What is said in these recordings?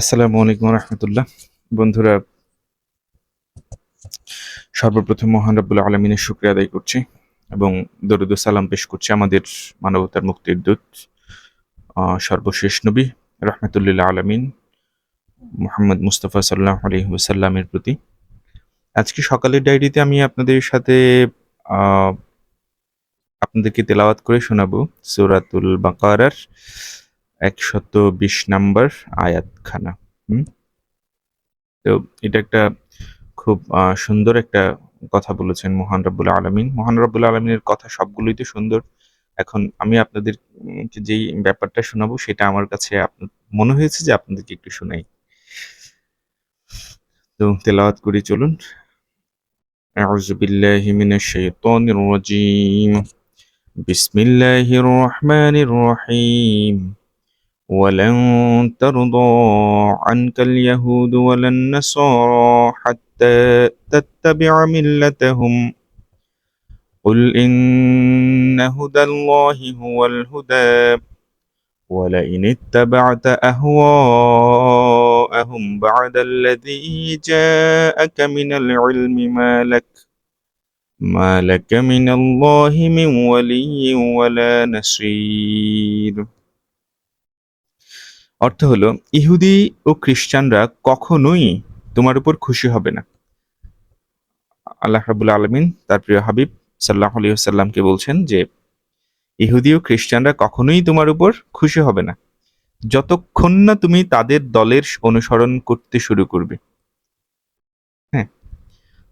আসসালামু আলাইকুম রহমতুল্লাহ। বন্ধুরা, সর্বপ্রথম মহান রব্বুল আলমিনের শুক্রিয়া আদায় করছি এবং দরুদ সালাম পেশ করছি আমাদের মানবতার মুক্তির দূত সর্বশেষ নবী রহমতুল্লাহ আলমিন মোহাম্মদ মুস্তফা সাল্লাহ আলহিমসাল্লামের প্রতি। আজকে সকালের ডায়েরিতে আমি আপনাদের সাথে আপনাদেরকে তেলাওয়াত করে শোনাবো সুরাতুল বাকারার। একশত বিশ নাম্বার আয়াতখানা হুম তো এটা একটা খুব আহ, সুন্দর একটা কথা বলেছেন মহান রব্বুল আলমিন মহান রব্বুল আলমিনের কথা সবগুলোই তো সুন্দর এখন আমি আপনাদের উম, কে যেই ব্যাপারটা শোনাবো সেটা আমার কাছে আপনার মনে হয়েছে যে আপনাদেরকে একটু শোনাই তো তেলাওয়াত করি চলুন أعوذ بالله من الشيطان الرجيم بسم الله الرحمن الرحيم ولن ترضى عنك اليهود ولا النصارى حتى تتبع ملتهم. قل إن هدى الله هو الهدى ولئن اتبعت أهواءهم بعد الذي جاءك من العلم ما لك ما لك من الله من ولي ولا نصير. অর্থ হলো, ইহুদি ও খ্রিস্টানরা কখনোই তোমার উপর খুশি হবে না। আল্লাহ রাবুল আলমিন তার প্রিয় হাবিব সাল্লাহ আলিয়াল্লামকে বলছেন যে, ইহুদি ও খ্রিস্টানরা কখনোই তোমার উপর খুশি হবে না। যতক্ষণ না তুমি তাদের দলের অনুসরণ করতে শুরু করবে। হ্যাঁ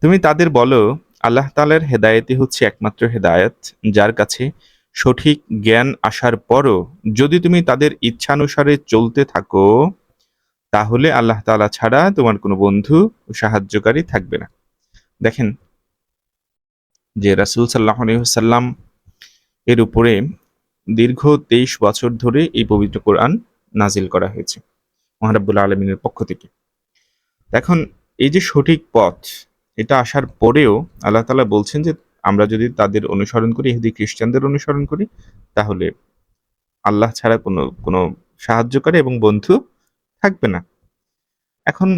তুমি তাদের বলো, আল্লাহ তালার হেদায়েতই হচ্ছে একমাত্র হেদায়েত, যার কাছে সঠিক জ্ঞান আসার পরও যদি তুমি তাদের ইচ্ছানুসারে চলতে থাকো, তাহলে আল্লাহ তালা ছাড়া তোমার কোনো বন্ধু সাহায্যকারী থাকবে না। দেখেন, যে রাসূল সাল্লাহ সাল্লাম এর উপরে দীর্ঘ তেইশ বছর ধরে এই পবিত্র কোরআন নাজিল করা হয়েছে, মহারাব্বুল আলমিনের পক্ষ থেকে। এখন এই যে সঠিক পথ, এটা আসার পরেও আল্লাহ তাআলা বলছেন যে আমরা যদি তাদের অনুসরণ করি, ইহুদি খ্রিস্টানদের অনুসরণ করি, তাহলে আল্লাহ ছাড়া কোনো কোনো সাহায্যকারী এবং বন্ধু থাকবে না। এখন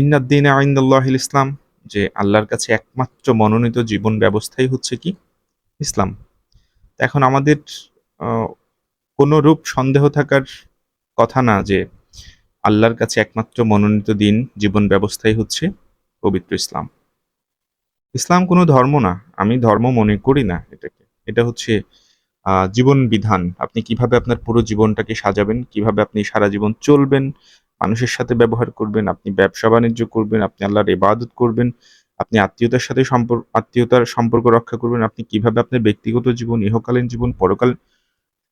ইন্নাদ্দিন আইন্দাল্লাহ ইসলাম, যে আল্লাহর কাছে একমাত্র মনোনীত জীবন ব্যবস্থাই হচ্ছে কি? ইসলাম। এখন আমাদের কোনো রূপ সন্দেহ থাকার কথা না যে আল্লাহর কাছে একমাত্র মনোনীত দিন, জীবন ব্যবস্থাই হচ্ছে পবিত্র ইসলাম। ইসলাম কোনো ধর্ম না, আমি ধর্ম মনে করি না এটাকে। এটা হচ্ছে জীবন বিধান। আপনি কীভাবে আপনার পুরো জীবনটাকে সাজাবেন, কীভাবে আপনি সারা জীবন চলবেন, মানুষের সাথে ব্যবহার করবেন, আপনি ব্যবসা বাণিজ্য করবেন, আপনি আল্লাহর ইবাদত করবেন, আপনি আত্মীয়তার সাথে সম্পর্ক আত্মীয়তার সম্পর্ক রক্ষা করবেন, আপনি কীভাবে আপনার ব্যক্তিগত জীবন, ইহকালীন জীবন, পরকাল,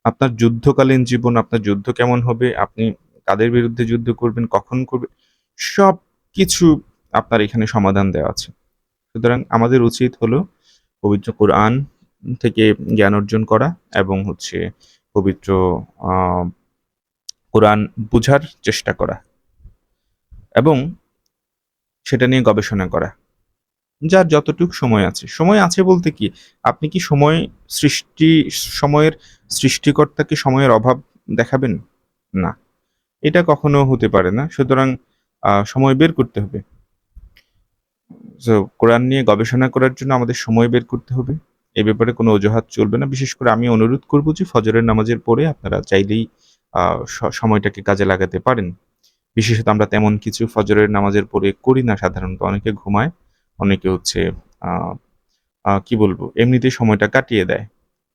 আপনার যুদ্ধকালীন জীবন, আপনার যুদ্ধ কেমন হবে, আপনি কাদের বিরুদ্ধে যুদ্ধ করবেন, কখন করবেন সব কিছু আপনার এখানে সমাধান দেওয়া আছে। সুতরাং আমাদের উচিত হলো পবিত্র কোরআন থেকে জ্ঞান অর্জন করা এবং হচ্ছে পবিত্র কোরআন বুঝার চেষ্টা করা এবং সেটা নিয়ে গবেষণা করা। যার যতটুকু সময় আছে। সময় আছে বলতে কি? আপনি কি সময় সৃষ্টি, সময়ের সৃষ্টিকর্তাকে সময়ের অভাব দেখাবেন? না। এটা কখনো হতে পারে না। সুতরাং সময় বের করতে হবে। So, কোরআন নিয়ে গবেষণা করার জন্য আমাদের সময় বের করতে হবে। এ ব্যাপারে কোনো অজুহাত চলবে না। বিশেষ করে আমি অনুরোধ করব যে ফজরের নামাজের পরে আপনারা চাইলেই সময়টাকে কাজে লাগাতে পারেন। বিশেষত আমরা তেমন কিছু ফজরের নামাজের পরে করি না সাধারণত। অনেকে ঘুমায় অনেকে হচ্ছে কি বলব এমনিতেই সময়টা কাটিয়ে দেয়।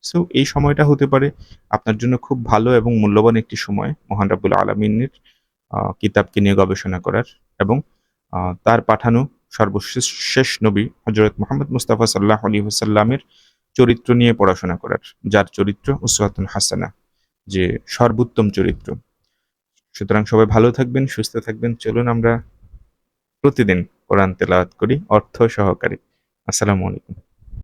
সো এই সময়টা হতে পারে আপনার জন্য খুব ভালো এবং মূল্যবান একটি সময় মহান রাব্বুল আলমিনের কিতাবকে নিয়ে গবেষণা করার এবং তার পাঠানো সর্বশেষ শেষ নবী হজরত মোহাম্মদ মুস্তাফা সাল্লাহ আলী হুসাল্লামের চরিত্র নিয়ে পড়াশোনা করার, যার চরিত্র উসওয়াতুল হাসানা, যে সর্বোত্তম চরিত্র। সুতরাং সবাই ভালো থাকবেন, সুস্থ থাকবেন। চলুন আমরা প্রতিদিন কোরআন তেলাওয়াত করি, অর্থ সহকারে। আসসালামু আলাইকুম।